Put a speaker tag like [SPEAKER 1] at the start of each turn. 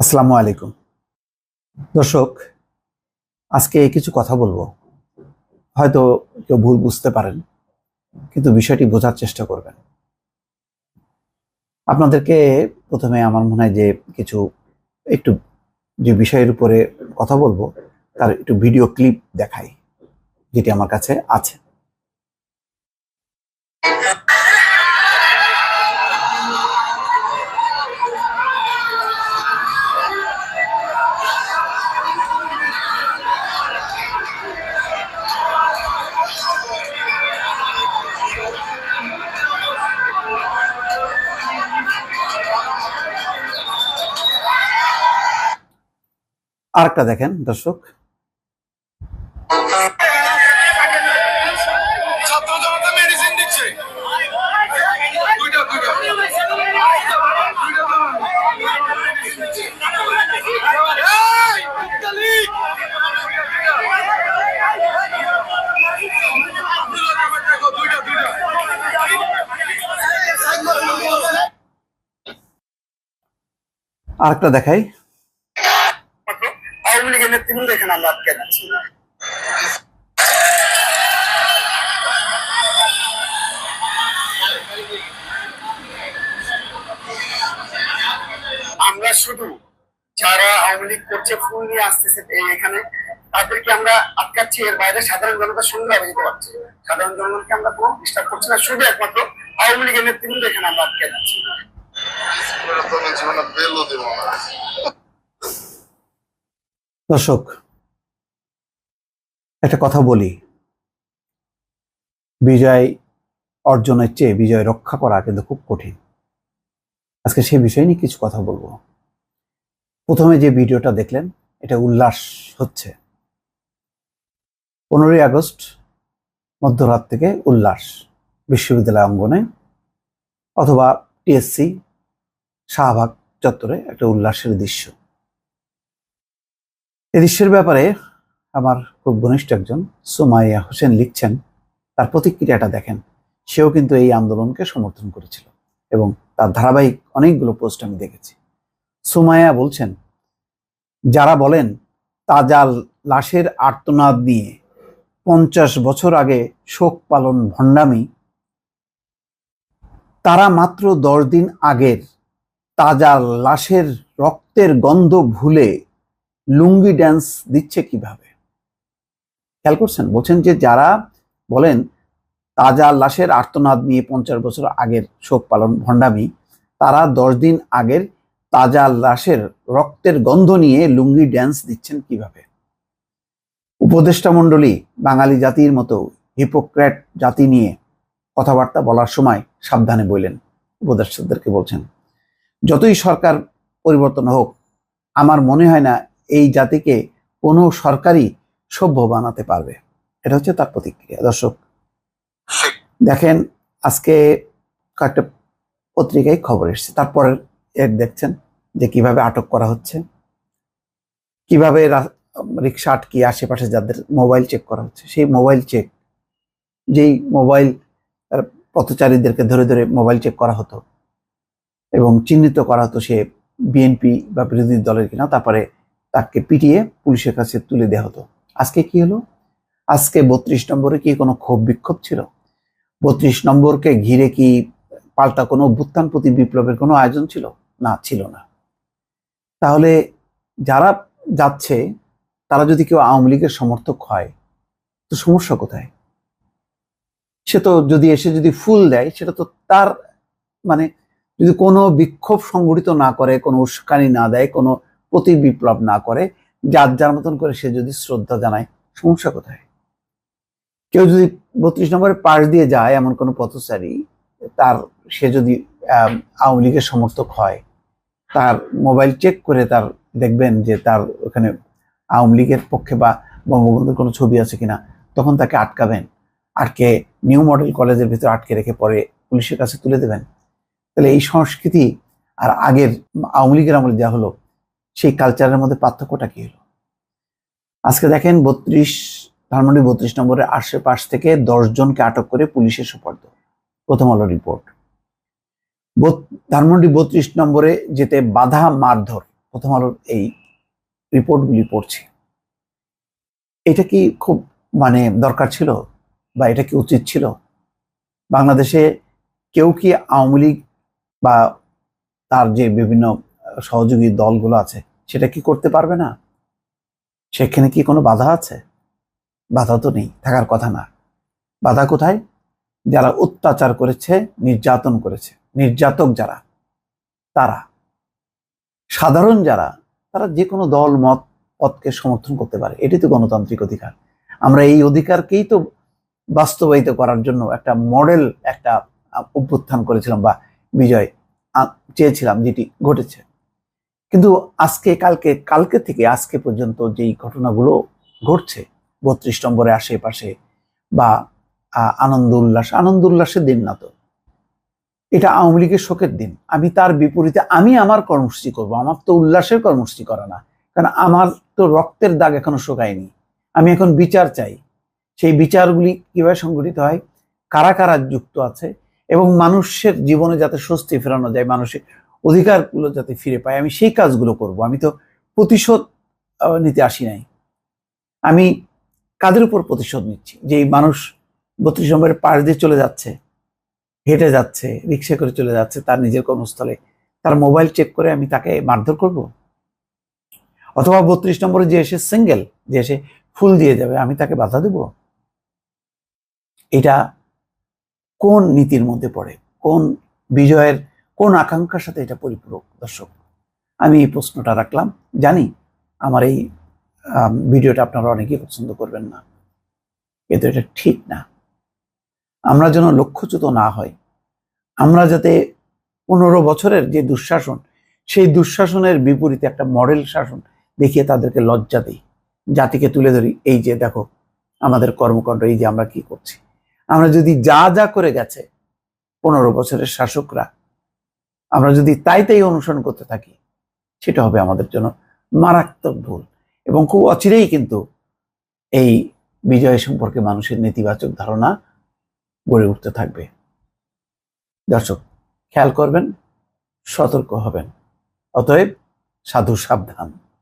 [SPEAKER 1] আসসালামু আলাইকুম। দর্শক, আজকে কিছু কথা বলব। হয়তো কেউ ভুল বুঝতে পারেন, কিন্তু বিষয়টি বোঝার চেষ্টা করবেন। আপনাদেরকে প্রথমে আমার মনে হয় যে কিছু একটু যে বিষয়ের উপরে কথা বলব, তার একটু ভিডিও ক্লিপ দেখাই, যেটি আমার কাছে আছে। আরেকটা দেখেন দর্শক।
[SPEAKER 2] ছাত্র জনতা মেডিসিন দিচ্ছে দুইটা দুইটা এই, ইতালি! দুইটা দুইটা
[SPEAKER 1] আরেকটা দেখাই
[SPEAKER 3] লীগের নেতৃবৃন্দ এখানে আমরা আটকে যাচ্ছি আমরা শুধু যারা আওয়ামী লীগ করছে, ফুল নিয়ে আসতেছে এখানে, তাদেরকে আমরা আটকাচ্ছি। এর বাইরে সাধারণ জনতা সুন্দরভাবে যেতে পারছি। সাধারণ জনগণকে আমরা কোনো ডিস্টার্ব করছি না। শুধু একমাত্র আওয়ামী লীগের নেতৃবৃন্দ এখানে আমরা আটকে যাচ্ছি
[SPEAKER 2] জীবনে বেলও দেব
[SPEAKER 1] দর্শক, একটা কথা বলি। বিজয় অর্জনের চেয়ে বিজয় রক্ষা করা কিন্তু খুব কঠিন। আজকে সেই বিষয় নিয়ে কিছু কথা বলব। প্রথমে যে ভিডিওটা দেখলেন, এটা উল্লাস হচ্ছে। পনেরোই আগস্ট, মধ্যরাত থেকে উল্লাস। বিশ্ববিদ্যালয় অঙ্গনে অথবা টিএসসি শাহবাগ চত্বরে একটা উল্লাসের দৃশ্য। এই দৃশ্যের ব্যাপারে আমার খুব ঘনিষ্ঠ একজন সুমাইয়া হোসেন লিখছেন, তার প্রতিক্রিয়াটা দেখেন। সেও কিন্তু এই আন্দোলনকে সমর্থন করেছিল এবং তার ধারাবাহিক অনেকগুলো পোস্ট আমি দেখেছি। সুমাইয়া বলছেন, যারা বলেন তাজা লাশের আর্তনাদ নিয়ে পঞ্চাশ বছর আগে শোক পালন ভণ্ডামি, তারা মাত্র দশ দিন আগের তাজা লাশের রক্তের গন্ধ ভুলে লুঙ্গি ড্যান্স দিচ্ছে কীভাবে? খেয়াল করছেন? বলছেন যে যারা বলেন তাজা লাশের আর্তনাদ নিয়ে পঞ্চাশ বছর আগের শোক পালন ভণ্ডামি, তারা দশ দিন আগের তাজা লাশের রক্তের গন্ধ নিয়ে লুঙ্গি ড্যান্স দিচ্ছেন কীভাবে? উপদেষ্টা মণ্ডলী, বাঙালি জাতির মতো হিপোক্র্যাট জাতি নিয়ে কথাবার্তা বলার সময় সাবধানে বললেন উপদেষ্টাদেরকে বলছেন, যতই সরকার পরিবর্তন হোক, আমার মনে হয় না এই জাতিকে কোনো সরকারই সভ্য বানাতে পারবে। এটা হচ্ছে তার প্রতিক্রিয়া। দর্শক, দেখেন, আজকে কয়েকটা পত্রিকায় খবর এসেছে। তারপরে এর দেখছেন যে কীভাবে আটক করা হচ্ছে, কীভাবে রিক্সা আটকিয়ে আশেপাশে যাদের মোবাইল চেক করা হচ্ছে, সেই মোবাইল চেক যেই মোবাইল পথচারীদেরকে ধরে ধরে মোবাইল চেক করা হতো এবং চিহ্নিত করা হতো সে বিএনপি বা বিরোধী দলের কিনা। তারপরে তাকে পিটিয়ে পুলিশের কাছে তুলে দেওয়া হতো। আজকে কি হলো? আজকে বত্রিশ নম্বরে কি কোনো ক্ষোভ বিক্ষোভ ছিল? বত্রিশ নম্বরকে ঘিরে কি পাল্টা কোনো অভ্যুত্থান প্রতি বিপ্লবের কোনো আয়োজন ছিল? না ছিল না। তাহলে যারা যাচ্ছে, তারা যদি কেউ আওয়ামী লীগের সমর্থক হয়, তো সমস্যা কোথায়? সে তো যদি এসে যদি ফুল দেয়, সেটা তো তার মানে যদি কোনো বিক্ষোভ সংগঠিত না করে, কোনো উস্কানি না দেয়, কোনো প্রতি বিপ্লব না করে, যার যার মতন করে সে যদি শ্রদ্ধা জানায়, সমস্যা কোথায়? কেউ যদি বত্রিশ নম্বরে পাশ দিয়ে যায় এমন কোনো পথচারী, তার, সে যদি আওয়ামী লীগের সমর্থক হয়, তার মোবাইল চেক করে তার দেখবেন যে তার ওখানে আওয়ামী লীগের পক্ষে বা বঙ্গবন্ধুর কোনো ছবি আছে কিনা, তখন তাকে আটকাবেন। আটকে নিউ মডেল কলেজের ভিতরে আটকে রেখে পরে পুলিশের কাছে তুলে দেবেন। তাহলে এই সংস্কৃতি আর আগের আওয়ামী লীগের আমলে যা হলো সেই কালচারের মধ্যে পার্থক্যটা কি হলো? আজকে দেখেন বত্রিশ, ধানমন্ডি বত্রিশ নম্বরের আশেপাশ থেকে জনকে আটক করে পুলিশের সুপর্দ, প্রথম আলো রিপোর্ট ধানমন্ডি বত্রিশ নম্বরে যেতে বাধা মারধর, প্রথম আলোর এই রিপোর্টগুলি পড়ছি। এটা কি খুব মানে দরকার ছিল বা এটা কি উচিত ছিল? বাংলাদেশে কেউ কি আওয়ামী লীগ বা তার যে বিভিন্ন সহযোগী দলগুলো আছে সেটা কি করতে পারবে না? সেখানে কি কোনো বাধা আছে? বাধা তো নেই, থাকার কথা না। বাধা কোথায়? যারা অত্যাচার করেছে, নির্যাতন করেছে, নির্যাতক যারা, তারা। সাধারণ যারা, তারা যে কোনো দল, মত, পথকে সমর্থন করতে পারে। এটি তো গণতান্ত্রিক অধিকার। আমরা এই অধিকারকেই তো বাস্তবায়িত করার জন্য একটা মডেল, একটা অভ্যুত্থান করেছিলাম বা বিজয় চেয়েছিলাম যেটি ঘটেছে। কিন্তু আজকে, কালকে কালকে থেকে আজকে পর্যন্ত যেই ঘটনাগুলো ঘটছে, বত্রিশ নম্বরে আশেপাশে বা আনন্দ উল্লাস, আনন্দ উল্লাসের দিন না তো। এটা আওয়ামী লীগের শোকের দিন। আমি তার বিপরীতে, আমি আমার কর্মসূচি করব, আমার তো উল্লাসের কর্মসূচি করা না। কারণ আমার তো রক্তের দাগ এখনও শোকায়নি। আমি এখন বিচার চাই। সেই বিচারগুলি কীভাবে সংগঠিত হয়? কারা কারা যুক্ত আছে? এবং মানুষের জীবনে যাতে স্বস্তি ফেরানো যায়, মানুষের অধিকারগুলো যাতে ফিরে পায়, আমি সেই কাজগুলো করব। আমি তো প্রতিশোধ নিতে আসি নাই। আমি কাদের উপর প্রতিশোধ নিচ্ছি? যেই মানুষ বত্রিশ নম্বরের পাশ দিয়ে চলে যাচ্ছে, হেঁটে যাচ্ছে, রিক্সা করে চলে যাচ্ছে, তার নিজের কর্মস্থলে, তার মোবাইল চেক করে আমি তাকে মারধর করব? অথবা বত্রিশ নম্বরে যে এসে সিঙ্গেল যে এসে ফুল দিয়ে যাবে, আমি তাকে বাধা দেব? এটা কোন নীতির মধ্যে পড়ে? কোন বিজয়ের কোন আকাঙ্ক্ষার সাথে এটা পরিপূরক? দর্শক, আমি এই প্রশ্নটা রাখলাম। জানি আমার এই ভিডিওটা আপনারা অনেকেই পছন্দ করবেন না। কিন্তু এটা ঠিক না। আমরা যেন লক্ষ্যচ্যুত না হয়, আমরা যাতে পনেরো বছরের যে দুঃশাসন, সেই দুঃশাসনের বিপরীতে একটা মডেল শাসন দেখিয়ে তাদেরকে লজ্জা দিই। জাতিকে তুলে ধরি, এই যে দেখো, আমাদের কর্মকাণ্ড, এই যে আমরা কি করছি। আমরা যদি যা যা করে গেছে, পনেরো বছরের শাসকরা আমরা যদি তাই তাই অনুসরণ করতে থাকি, সেটা হবে আমাদের জন্য মারাত্মক ভুল এবং খুব অচিরেই কিন্তু এই বিজয় সম্পর্কে মানুষের নেতিবাচক ধারণা গড়ে উঠতে থাকবে। দর্শক, খেয়াল করবেন, সতর্ক হবেন, অতএব সাধু সাবধান।